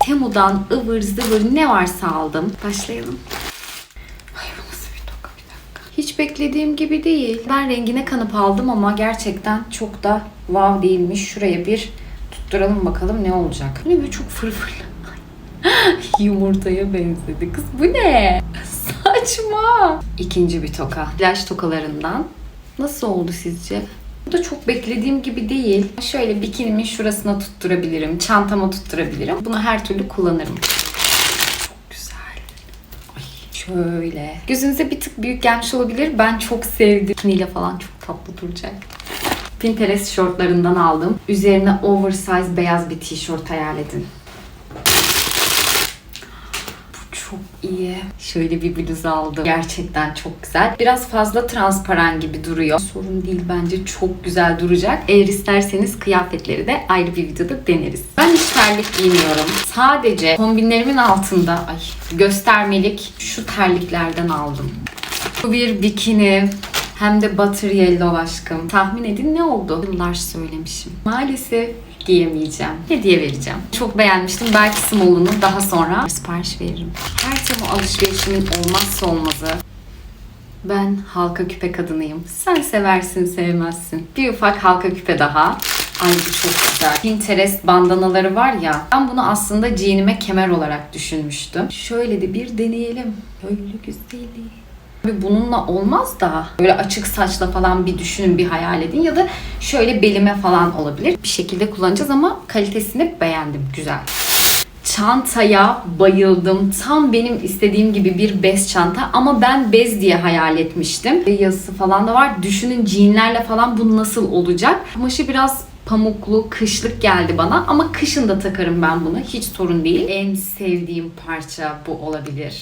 Temu'dan ıvır zıvır ne varsa aldım. Başlayalım. Hiç beklediğim gibi değil. Ben rengine kanıp aldım ama gerçekten çok da wow değilmiş. Şuraya bir tutturalım bakalım ne olacak. Ne böyle çok fırfırlı. Ay, Yumurtaya benzedi kız. Bu ne? Saçma. İkinci bir toka. Flash tokalarından. Nasıl oldu sizce? Bu da çok beklediğim gibi değil. Şöyle bikinimin şurasına tutturabilirim. Çantama tutturabilirim. Bunu her türlü kullanırım. Çok güzel. Ay, şöyle. Gözünüze bir tık büyük gelmiş olabilir. Ben çok sevdim. Bikiniyle falan çok tatlı duracak. Pinterest şortlarından aldım. Üzerine oversize beyaz bir tişört hayal edin. Bu çok iyi. Şöyle bir bluz aldım. Gerçekten çok güzel. Biraz fazla transparan gibi duruyor. Sorun değil bence çok güzel duracak. Eğer isterseniz kıyafetleri de ayrı bir videoda deneriz. Ben hiç terlik giymiyorum. Sadece kombinlerimin altında ay göstermelik şu terliklerden aldım. Bu bir bikini. Hem de butter yellow aşkım. Tahmin edin ne oldu? Yıllar söylemişim. Maalesef giyemeyeceğim. Hediye vereceğim. Çok beğenmiştim. Belki small'unu daha sonra sipariş veririm. Her temu alışverişimin olmazsa olmazı. Ben halka küpe kadınıyım. Sen seversin sevmezsin. Bir ufak halka küpe daha. Ay bu çok güzel. Pinterest bandanaları var ya. Ben bunu aslında jeanime kemer olarak düşünmüştüm. Şöyle de bir deneyelim. Böyle güzeli. Bununla olmaz da böyle açık saçla falan bir düşünün bir hayal edin ya da şöyle belime falan olabilir. Bir şekilde kullanacağız ama kalitesini beğendim. Güzel. Çantaya bayıldım. Tam benim istediğim gibi bir bez çanta ama ben bez diye hayal etmiştim. Yazısı falan da var. Düşünün jeanlerle falan bu nasıl olacak? Kumaşı biraz pamuklu, kışlık geldi bana ama kışın da takarım ben bunu. Hiç sorun değil. En sevdiğim parça bu olabilir.